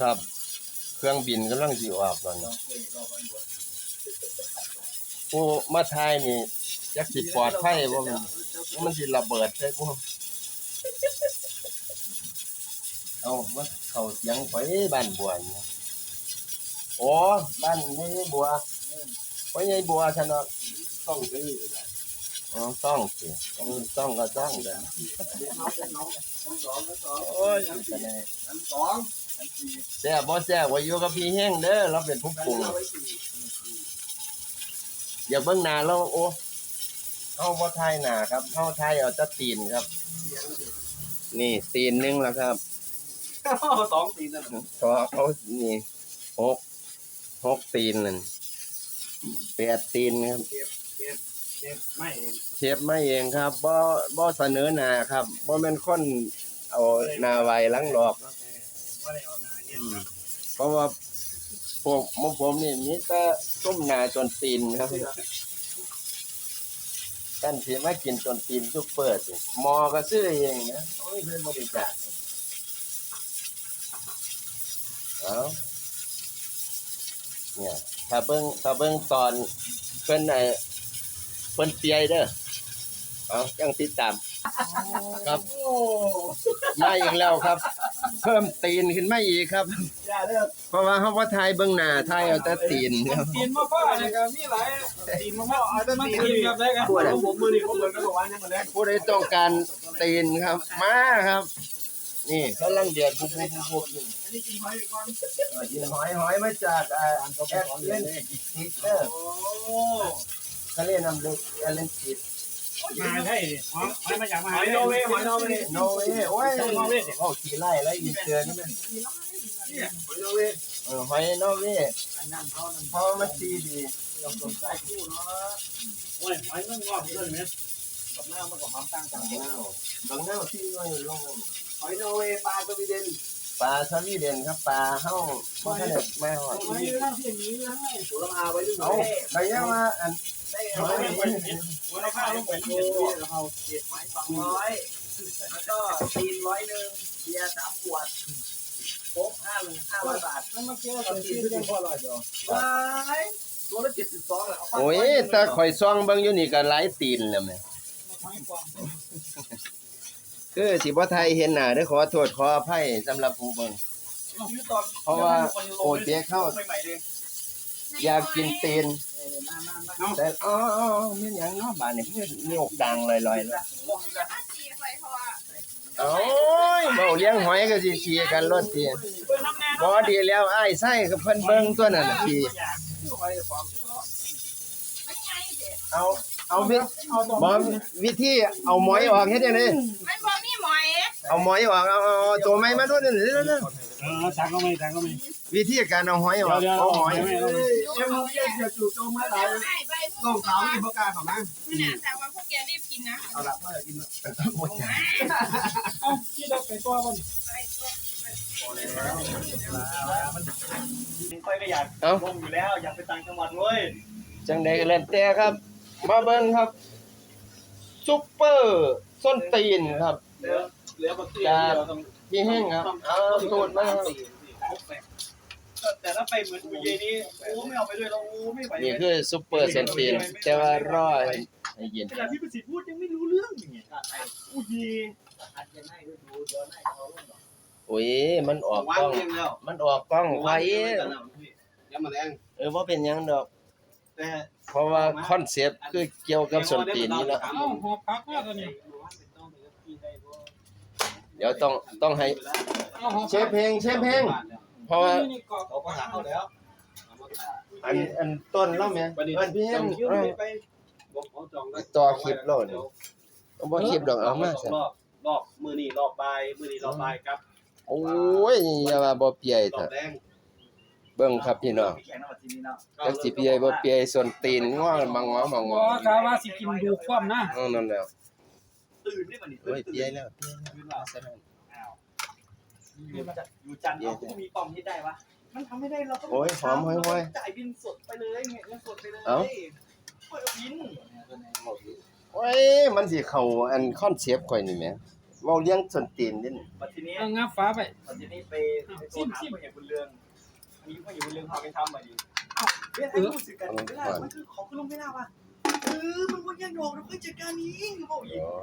ครับ เครื่องบินกำลังสิออกตอนนี้ผู้มาทายนี่ยักสิปลอดภัยบ่มันมันสิระเบิดใช่บ่เอามันเข้าเสียงไปบ้านบัวนี่โอ้บ้านไม่บัวไว้ใหญ่บัวฉันเนาะต้องซื้อเลยอ๋อต้องสิต้องต้องก็ต้องเด้อน้องน้องสองสองโอ้ยอันนี้อันสองอันสี่ แซ่บบ่แซ่บว่าอยู่กับพี่แห้งเด้อเราเป็นผู้ปรุงเอาไว้สี่อย่าเบิ่งหน้าเราโอ้เฮาบ่ทายหน้าครับเฮาทายเอาแต่ตีนครับ นี่ตีนหนึงแล้วครับสองสี่นั่นขอเขานี่หกหกตีนนั่นแปดตีนครับเจ็บไม่เองเชฟไม่เองครับบ่บ่เสนอหน้าครับบ่แม่นคนเอาหน้าไว้หลังหลอกว่าได้เอานายเนี่ยอืมเพราะว่าพวกหมผมนี่มีแต่ต้มหน้าจนตีนครับท่านสิมากินจนตีนซุปเปอร์สิหมอก็ซื้อเองนะโอ้ยเพิ่นบริจาคเอาเนี่ยถ้าเบิ่งถ้าเบิ่งตอนเพิ่นไอ้เพิ่นเปียเด้อเอาจังติดตาม ครับโอ้มาอีกแล้วครับ เพิ่มตีนขึ้นมาอีกครับยาเด้อเพราะว่าเฮาบ่าไทยเบิ่งหน้าไทยเอาแต่ตีนครับตีนมาพ่อเนี่ยก็มีหลายตีนมาพ่อเอาแต่มาตีนแบบไหนกันผมมือนี่ผมเหมือนกันบอกว่าเนี่ยมันแรกผู้ใดต้องการตีนครับ มาครับ นี่กำลังเดือดปุ๊บปุ๊บปุ๊บปุ๊บอยู่อันนี้กินไว้ก่อนเออกินหอยหอยมาจากอ่าแอปเล่นติดเด้อโอ้ทะเลน้ำลึกแอปเล่นติด มาได้ดิหอยมาจากมหาวิทยาลัยหอยนอเวย์โนเว้ยโอ้ยโอ้ขี่ไล่แล้วอีเตือนนี่มันเนี่ยหอยนอเวย์เออหอยโนเวยอันนั้นเขานั่นเพราะมันตีดีเราสนใจคู่เนาะโอ้ยหอยมันงอกเลยไหมกับหน้ามันก็หอมตั้งต่างบางเน่าบางเน่าที่น้อยลงหอยนอเวย์ปลาสวีเดน ปลาสวีเดนครับปลาเฮาบ่ทันได้มาฮอดหอยเรื่องที่อย่างนี้นะให้สุรมาไว้ด้วยเอาไปยังว่าอันได้หอยลงไปหัวเราข้าวลงไปโอ้เราเก็บหอยสองร้อยแล้วก็ตีนร้อยหนึ่งเบียร์สามขวดโป๊กห้าหนึ่งห้าร้อยบาทนั่นเมื่อกี้เราตีนที่พ่อร้อยเดียวว้ายตัวละเจ็ดสิบสองเลยเอาโอ้ยแต่ข่อยซองเบิ่งอยู่นี่ก็หลายตีนแล้วแหม่ คือสิบ่ไทยเห็นหน้าเด้อขอโทษขออภัยสำหรับผู้เบิ่ง เพราะว่าโอเจเข้า อยากกินเตีนนั่นๆๆแต่อ๋ออ๋อมีหยังเนาะบาดนี้มีมีอกดังลอยๆแล้วโอ้ยเบาเลี้ยงหอยก็สิเชียร์กันรถทีบ่ดีแล้วอ้ายไส้กับเพิ่นเบิ่งตัวนั้นน่ะพี่ เอาเอาวิบ่วิธีเอาหมอยออกเฮ็ดจังได๋มันบ่มีหมอยเอาหมอยออกเอาเอาเอาตัวไม้มาด้วยนี่เร็วเออสั่งก็ไม่สั่งก็ไม่ๆวิธีการเอาหอยออกเดี๋ยวเอาหอยเดี๋ยวเอ็มเอ็มจะจู่โจมมาหลายน้องสาวนี่พ่อกล้าเขานะนี่นะแต่ว่าพวกแกรีบกินนะเอาละพ่อจะกินโอ้ยจ้ะเอ้าที่เราไปตัวมันไปตัวค่อยก็อยากเอ้าลงอยู่แล้ว อยากไปต่างจังหวัดเว้ย จังได๋ก็แล้วแต่ครับ มาเบิ่งครับซุปเปอร์ส้นตีนครับ เหลือเหลือบางทีเดียวต้องพี่แห้งครับเอาสูตรมาครับแต่ถ้าไปเหมือนอุยเยนี่โอ้ไม่เอาไปด้วยเราโอ้ไม่ไหวนี่คือซุปเปอร์ส้นตีนแต่ว่ารอให้เย็นขณะที่ประสิทธิ์พูดยังไม่รู้เรื่องอย่างเงี้ยอุยเยอาจจะให้ดูเดี๋ยวให้เขาลงโอ้ยมันออกวากล้องงเงินแล้วมันออกกล้องไว้ยังมาแรงเออว่าเป็นหยังดอก แต่เพราะว่าคอนเซปต์คือเกี่ยวกับส้นตีนนี่แล้วเอ้าหอบพักมาตอนนี้เดี๋ยวต้องต้องให้เชฟเพลงเชฟเพลงเพราะว่าเขาก็หาเขาแล้วอันอันต้นแล้วแม่วันนี้เอิ้นพี่จแห้องงคิวเอ้ยไปบอกเขาจองได้ต่อคลิปโลดบ่คลิปดอกเอามาซะรอบรอบมือนี่รอบบ่ายมือนี่รอบบ่ายครับโอ้ยอย่าว่าบ่เปียรอเถบอะแดง เบิ่งครับพี่น้องจักสิเปียบ่เปียส้นตีนงอมังงอมังงอ๋ออกะว่าสิกินดูความนะเออนั่นแล้วตื่นได้ป่ะนี่โอ้ยตื่นเปียแล้วเปียตื่นแล้วแล้วซะนั่นอ้าวอยู่จันอยู่จันทร์เราก็มีปอมที่ได้วะมันทำไม่ได้เราต้องโอ้ยหอมห้อยจ่ายบินสดไปเลยเงี้ยเงินสดไปเลยเอ้าเปิดบินๆโอ้ยมันสิเข้าอันคอนเซปต์ข่อยนี่แหมเว้าเลี้ยงส้นตีนนี่ปัจจุบันเอางับฟ้าไปปัจจุบันไปไปโทรหาผู้ใหญ่บุญเรือง งพาไปทำมาดิเอ้าเรื่องให้รู้สึกกันไม่ได้มันคือของคุณลุงไม่น่าว่ะเออมันพวกยังโยกเราค่อยจัดการนี้เขาบอกอีกอ๋อ